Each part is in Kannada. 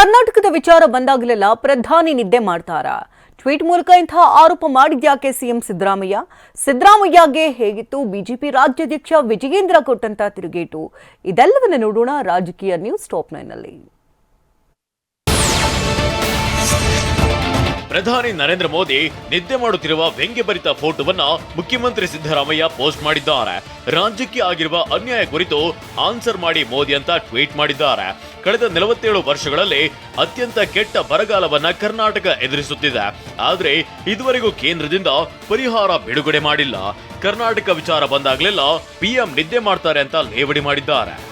ಕರ್ನಾಟಕದ ವಿಚಾರ ಬಂದಾಗಲೆಲ್ಲ ಪ್ರಧಾನಿ ನಿದ್ದೆ ಮಾಡ್ತಾರಾ. ಟ್ವೀಟ್ ಮೂಲಕ ಇಂತಹ ಆರೋಪ ಮಾಡಿದ್ಯಾಕೆ ಸಿಎಂ ಸಿದ್ದರಾಮಯ್ಯ? ಸಿದ್ದರಾಮಯ್ಯಗೆ ಹೇಗಿತ್ತು? ಬಿಜೆಪಿ ರಾಜ್ಯಾಧ್ಯಕ್ಷ ವಿಜಯೇಂದ್ರ ಕೊಟ್ಟಂತ ತಿರುಗೇಟು? ಇದೆಲ್ಲವನ್ನ ನೋಡೋಣ ರಾಜಕೀಯ ನ್ಯೂಸ್ ಟಾಪ್ ನೈನ್ನಲ್ಲಿ ಪ್ರಧಾನಿ ನರೇಂದ್ರ ಮೋದಿ ನಿದ್ದೆ ಮಾಡುತ್ತಿರುವ ವ್ಯಂಗ್ಯಭರಿತ ಫೋಟೋವನ್ನ ಮುಖ್ಯಮಂತ್ರಿ ಸಿದ್ದರಾಮಯ್ಯ ಪೋಸ್ಟ್ ಮಾಡಿದ್ದಾರೆ. ರಾಜ್ಯಕ್ಕೆ ಆಗಿರುವ ಅನ್ಯಾಯ ಕುರಿತು ಆನ್ಸರ್ ಮಾಡಿ ಮೋದಿ ಅಂತ ಟ್ವೀಟ್ ಮಾಡಿದ್ದಾರೆ. ಕಳೆದ ನಲವತ್ತೇಳು ವರ್ಷಗಳಲ್ಲಿ ಅತ್ಯಂತ ಕೆಟ್ಟ ಬರಗಾಲವನ್ನ ಕರ್ನಾಟಕ ಎದುರಿಸುತ್ತಿದೆ. ಆದ್ರೆ ಇದುವರೆಗೂ ಕೇಂದ್ರದಿಂದ ಪರಿಹಾರ ಬಿಡುಗಡೆ ಮಾಡಿಲ್ಲ. ಕರ್ನಾಟಕ ವಿಚಾರ ಬಂದಾಗಲೆಲ್ಲ ಪಿಎಂ ನಿದ್ದೆ ಮಾಡ್ತಾರೆ ಅಂತ ಲೇವಡಿ ಮಾಡಿದ್ದಾರೆ.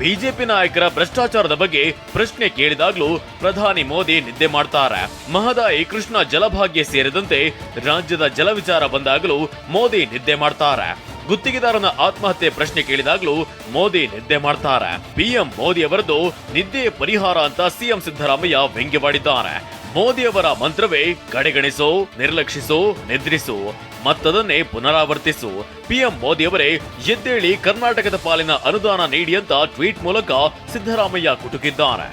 ಬಿಜೆಪಿ ನಾಯಕರ ಭ್ರಷ್ಟಾಚಾರದ ಬಗ್ಗೆ ಪ್ರಶ್ನೆ ಕೇಳಿದಾಗ್ಲೂ ಪ್ರಧಾನಿ ಮೋದಿ ನಿದ್ದೆ ಮಾಡ್ತಾರೆ. ಮಹದಾಯಿ ಕೃಷ್ಣ ಜಲಭಾಗ್ಯ ಸೇರಿದಂತೆ ರಾಜ್ಯದ ಜಲ ವಿಚಾರ ಬಂದಾಗಲೂ ಮೋದಿ ನಿದ್ದೆ ಮಾಡ್ತಾರೆ. ಗುತ್ತಿಗೆದಾರನ ಆತ್ಮಹತ್ಯೆ ಪ್ರಶ್ನೆ ಕೇಳಿದಾಗ್ಲೂ ಮೋದಿ ನಿದ್ದೆ ಮಾಡ್ತಾರೆ. ಪಿಎಂ ಮೋದಿ ಅವರದ್ದು ನಿದ್ದೆ ಪರಿಹಾರ ಅಂತ ಸಿಎಂ ಸಿದ್ದರಾಮಯ್ಯ ವ್ಯಂಗ್ಯವಾಡಿದ್ದಾರೆ. ಮೋದಿ ಅವರ ಮಂತ್ರವೇ ಕಡೆಗಣಿಸೋ, ನಿರ್ಲಕ್ಷಿಸೋ, ನಿದ್ರಿಸು. ಮತ್ತದನ್ನೇ ಪುನರಾವರ್ತಿಸು. ಪಿಎಂ ಮೋದಿ ಅವರೇ ಎದ್ದೇಳಿ ಕರ್ನಾಟಕದ ಪಾಲಿನ ಅನುದಾನ ನೀಡಿ ಅಂತ ಟ್ವೀಟ್ ಮೂಲಕ ಸಿದ್ದರಾಮಯ್ಯ ಕುಟುಕಿದ್ದಾರೆ.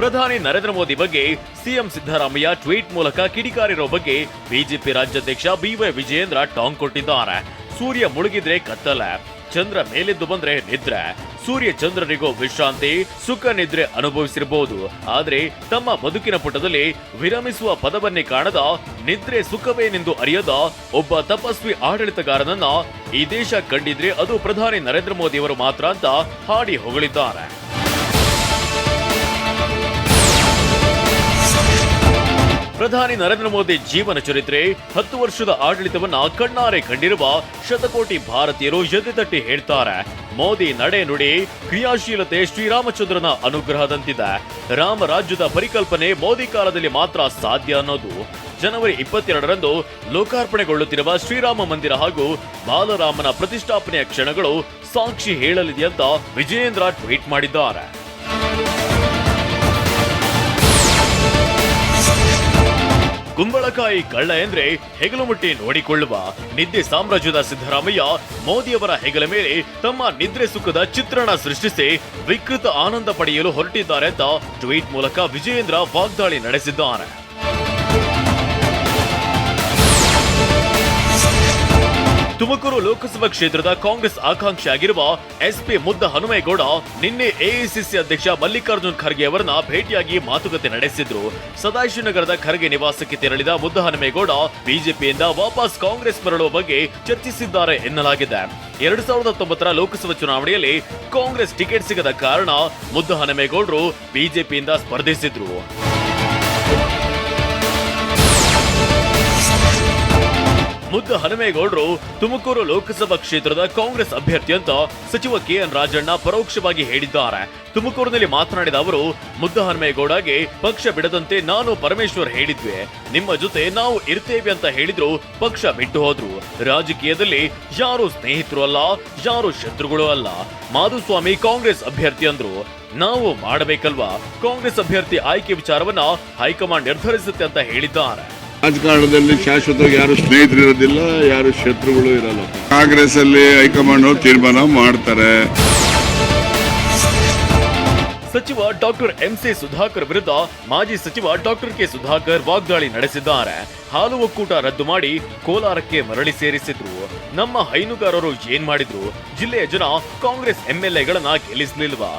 ಪ್ರಧಾನಿ ನರೇಂದ್ರ ಮೋದಿ ಬಗ್ಗೆ ಸಿಎಂ ಸಿದ್ದರಾಮಯ್ಯ ಟ್ವೀಟ್ ಮೂಲಕ ಕಿಡಿಕಾರಿರೋ ಬಗ್ಗೆ ಬಿಜೆಪಿ ರಾಜ್ಯಾಧ್ಯಕ್ಷ ಬಿವೈ ವಿಜಯೇಂದ್ರ ಟಾಂಗ್ ಕೊಟ್ಟಿದ್ದಾರೆ. ಸೂರ್ಯ ಮುಳುಗಿದ್ರೆ ಕತ್ತಲೆ. ಚಂದ್ರ ಮೇಲೆದ್ದು ಬಂದ್ರೆ ನಿದ್ರೆ. ಸೂರ್ಯ ಚಂದ್ರನಿಗೂ ವಿಶ್ರಾಂತಿ, ಸುಖ ನಿದ್ರೆ ಅನುಭವಿಸಿರಬಹುದು ಆದ್ರೆ ತಮ್ಮ ಬದುಕಿನ ಪುಟದಲ್ಲಿ ವಿರಮಿಸುವ ಪದವನ್ನೇ ಕಾಣದ ನಿದ್ರೆ ಸುಖವೇನೆಂದು ಅರಿಯದ ಒಬ್ಬ ತಪಸ್ವಿ ಆಡಳಿತಗಾರನನ್ನ ಈ ದೇಶ ಕಂಡಿದ್ರೆ ಅದು ಪ್ರಧಾನಿ ನರೇಂದ್ರ ಮೋದಿ ಅವರು ಮಾತ್ರ ಅಂತ ಹಾಡಿ ಹೊಗಳಿದ್ದಾರೆ. ಪ್ರಧಾನಿ ನರೇಂದ್ರ ಮೋದಿ ಜೀವನ ಚರಿತ್ರೆ, ಹತ್ತು ವರ್ಷದ ಆಡಳಿತವನ್ನ ಕಣ್ಣಾರೆ ಕಂಡಿರುವ ಶತಕೋಟಿ ಭಾರತೀಯರು ಎದೆ ತಟ್ಟಿ ಹೇಳ್ತಾರೆ. ಮೋದಿ ನಡೆ ನುಡಿ, ಕ್ರಿಯಾಶೀಲತೆ ಶ್ರೀರಾಮಚಂದ್ರನ ಅನುಗ್ರಹದಂತಿದೆ. ರಾಮರಾಜ್ಯದ ಪರಿಕಲ್ಪನೆ ಮೋದಿ ಕಾಲದಲ್ಲಿ ಮಾತ್ರ ಸಾಧ್ಯ ಅನ್ನೋದು. ಜನವರಿ ಇಪ್ಪತ್ತೆರಡರಂದು ಲೋಕಾರ್ಪಣೆಗೊಳ್ಳುತ್ತಿರುವ ಶ್ರೀರಾಮ ಮಂದಿರ ಹಾಗೂ ಬಾಲರಾಮನ ಪ್ರತಿಷ್ಠಾಪನೆಯ ಕ್ಷಣಗಳು ಸಾಕ್ಷಿ ಹೇಳಲಿದೆ ಅಂತ ವಿಜಯೇಂದ್ರ ಟ್ವೀಟ್ ಮಾಡಿದ್ದಾರೆ. ಕುಂಬಳಕಾಯಿ ಕಳ್ಳ ಎಂದ್ರೆ ಹೆಗಲು ಮುಟ್ಟಿ ನೋಡಿಕೊಳ್ಳುವ ನಿದ್ದೆ ಸಾಮ್ರಾಜ್ಯದ ಸಿದ್ದರಾಮಯ್ಯ ಮೋದಿಯವರ ಹೆಗಲ ಮೇಲೆ ತಮ್ಮ ನಿದ್ರೆ ಸುಖದ ಚಿತ್ರಣ ಸೃಷ್ಟಿಸಿ ವಿಕೃತ ಆನಂದ ಪಡೆಯಲು ಹೊರಟಿದ್ದಾರೆ ಅಂತ ಟ್ವೀಟ್ ಮೂಲಕ ವಿಜಯೇಂದ್ರ ವಾಗ್ದಾಳಿ ನಡೆಸಿದ್ದಾರೆ ತುಮಕೂರು ಲೋಕಸಭಾ ಕ್ಷೇತ್ರದ ಕಾಂಗ್ರೆಸ್ ಆಕಾಂಕ್ಷಿ ಆಗಿರುವ ಎಸ್ಪಿ ಮುದ್ದ ಹನುಮೇಗೌಡ ನಿನ್ನೆ ಎಐಸಿಸಿ ಅಧ್ಯಕ್ಷ ಮಲ್ಲಿಕಾರ್ಜುನ್ ಖರ್ಗೆ ಅವರನ್ನ ಭೇಟಿಯಾಗಿ ಮಾತುಕತೆ ನಡೆಸಿದ್ರು. ಸದಾಶಿವನಗರದ ಖರ್ಗೆ ನಿವಾಸಕ್ಕೆ ತೆರಳಿದ ಮುದ್ದ ಹನುಮೇಗೌಡ ಬಿಜೆಪಿಯಿಂದ ವಾಪಸ್ ಕಾಂಗ್ರೆಸ್ ಮರಳುವ ಬಗ್ಗೆ ಚರ್ಚಿಸಿದ್ದಾರೆ ಎನ್ನಲಾಗಿದೆ. ಎರಡ್ ಸಾವಿರದ ಹತ್ತೊಂಬತ್ತರ ಲೋಕಸಭಾ ಚುನಾವಣೆಯಲ್ಲಿ ಕಾಂಗ್ರೆಸ್ ಟಿಕೆಟ್ ಸಿಗದ ಕಾರಣ ಮುದ್ದ ಹನುಮೇಗೌಡರು ಬಿಜೆಪಿಯಿಂದ ಸ್ಪರ್ಧಿಸಿದ್ರು. ಮುದ್ದ ಹನುಮೇಗೌಡರು ತುಮಕೂರು ಲೋಕಸಭಾ ಕ್ಷೇತ್ರದ ಕಾಂಗ್ರೆಸ್ ಅಭ್ಯರ್ಥಿ ಅಂತ ಸಚಿವ ಕೆಎನ್ ರಾಜಣ್ಣ ಪರೋಕ್ಷವಾಗಿ ಹೇಳಿದ್ದಾರೆ. ತುಮಕೂರಿನಲ್ಲಿ ಮಾತನಾಡಿದ ಅವರು, ಮುದ್ದ ಹನುಮೇಗೌಡಗೆ ಪಕ್ಷ ಬಿಡದಂತೆ ನಾನು ಪರಮೇಶ್ವರ್ ಹೇಳಿದ್ವಿ ನಿಮ್ಮ ಜೊತೆ ನಾವು ಇರ್ತೇವೆ ಅಂತ ಹೇಳಿದ್ರು ಪಕ್ಷ ಬಿಟ್ಟು ಹೋದ್ರು. ರಾಜಕೀಯದಲ್ಲಿ ಯಾರು ಸ್ನೇಹಿತರು ಅಲ್ಲ, ಯಾರು ಶತ್ರುಗಳು ಅಲ್ಲ. ಮಾಧುಸ್ವಾಮಿ ಕಾಂಗ್ರೆಸ್ ಅಭ್ಯರ್ಥಿ ಅಂದ್ರು. ನಾವು ಮಾಡಬೇಕಲ್ವಾ? ಕಾಂಗ್ರೆಸ್ ಅಭ್ಯರ್ಥಿ ಆಯ್ಕೆ ವಿಚಾರವನ್ನ ಹೈಕಮಾಂಡ್ ನಿರ್ಧರಿಸುತ್ತೆ ಅಂತ ಹೇಳಿದ್ದಾರೆ. ರಾಜಕಾರಣದಲ್ಲಿ ಶಾಶ್ವತವಾಗಿ ಯಾರು ಸ್ನೇಹಿತರು ಇರೋದಿಲ್ಲ ಯಾರು ಶತ್ರುಗಳು ಇರಲ್ಲ. ಕಾಂಗ್ರೆಸ್ ಅಲ್ಲಿ ಹೈಕಮಾಂಡ್ ಅವ್ರು ತೀರ್ಮಾನ ಮಾಡ್ತಾರೆ. ಸಚಿವ ಡಾಕ್ಟರ್ ಎಂ ಸಿ ಸುಧಾಕರ್ ವಿರುದ್ಧ ಮಾಜಿ ಸಚಿವ ಡಾಕ್ಟರ್ ಕೆ ಸುಧಾಕರ್ ವಾಗ್ದಾಳಿ ನಡೆಸಿದ್ದಾರೆ. ಹಾಲು ಒಕ್ಕೂಟ ರದ್ದು ಮಾಡಿ ಕೋಲಾರಕ್ಕೆ ಮರಳಿ ಸೇರಿಸಿದ್ರು. ನಮ್ಮ ಹೈನುಗಾರರು ಏನ್ ಮಾಡಿದ್ರು? ಜಿಲ್ಲೆಯ ಜನ ಕಾಂಗ್ರೆಸ್ ಎಂಎಲ್ಎಗಳನ್ನ ಗೆಲ್ಲಿಸಲಿಲ್ವಾ?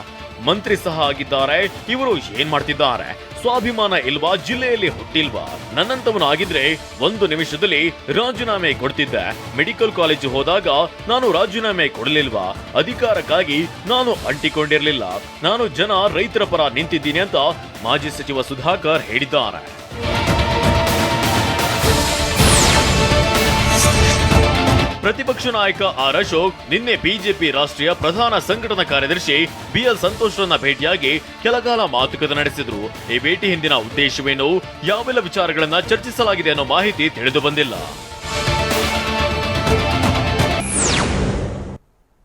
ಮಂತ್ರಿ ಸಹ ಆಗಿದ್ದಾರೆ. ಇವರು ಏನ್ ಮಾಡ್ತಿದ್ದಾರೆ? ಸ್ವಾಭಿಮಾನ ಇಲ್ವಾ? ಜಿಲ್ಲೆಯಲ್ಲಿ ಹುಟ್ಟಿಲ್ವಾ? ನನ್ನಂತವನು ಆಗಿದ್ರೆ ಒಂದು ನಿಮಿಷದಲ್ಲಿ ರಾಜೀನಾಮೆ ಕೊಡ್ತಿದ್ದೆ. ಮೆಡಿಕಲ್ ಕಾಲೇಜು ಹೋದಾಗ ನಾನು ರಾಜೀನಾಮೆ ಕೊಡಲಿಲ್ವಾ? ಅಧಿಕಾರಕ್ಕಾಗಿ ನಾನು ಅಂಟಿಕೊಂಡಿರಲಿಲ್ಲ. ನಾನು ಜನ ರೈತರ ಪರ ನಿಂತಿದ್ದೀನಿ ಅಂತ ಮಾಜಿ ಸಚಿವ ಸುಧಾಕರ್ ಹೇಳಿದ್ದಾರೆ. ಪ್ರತಿಪಕ್ಷ ನಾಯಕ ಆರ್ ಅಶೋಕ್, ನಿನ್ನೆ ಬಿಜೆಪಿ ರಾಷ್ಟ್ರೀಯ ಪ್ರಧಾನ ಸಂಘಟನಾ ಕಾರ್ಯದರ್ಶಿ ಬಿಎಲ್ ಸಂತೋಷ್ರನ್ನ ಭೇಟಿಯಾಗಿ ಕೆಲಕಾಲ ಮಾತುಕತೆ ನಡೆಸಿದ್ರು. ಈ ಭೇಟಿ ಹಿಂದಿನ ಉದ್ದೇಶವೇನು? ಯಾವೆಲ್ಲ ವಿಚಾರಗಳನ್ನ ಚರ್ಚಿಸಲಾಗಿದೆ ಅನ್ನೋ ಮಾಹಿತಿ ತಿಳಿದು ಬಂದಿಲ್ಲ.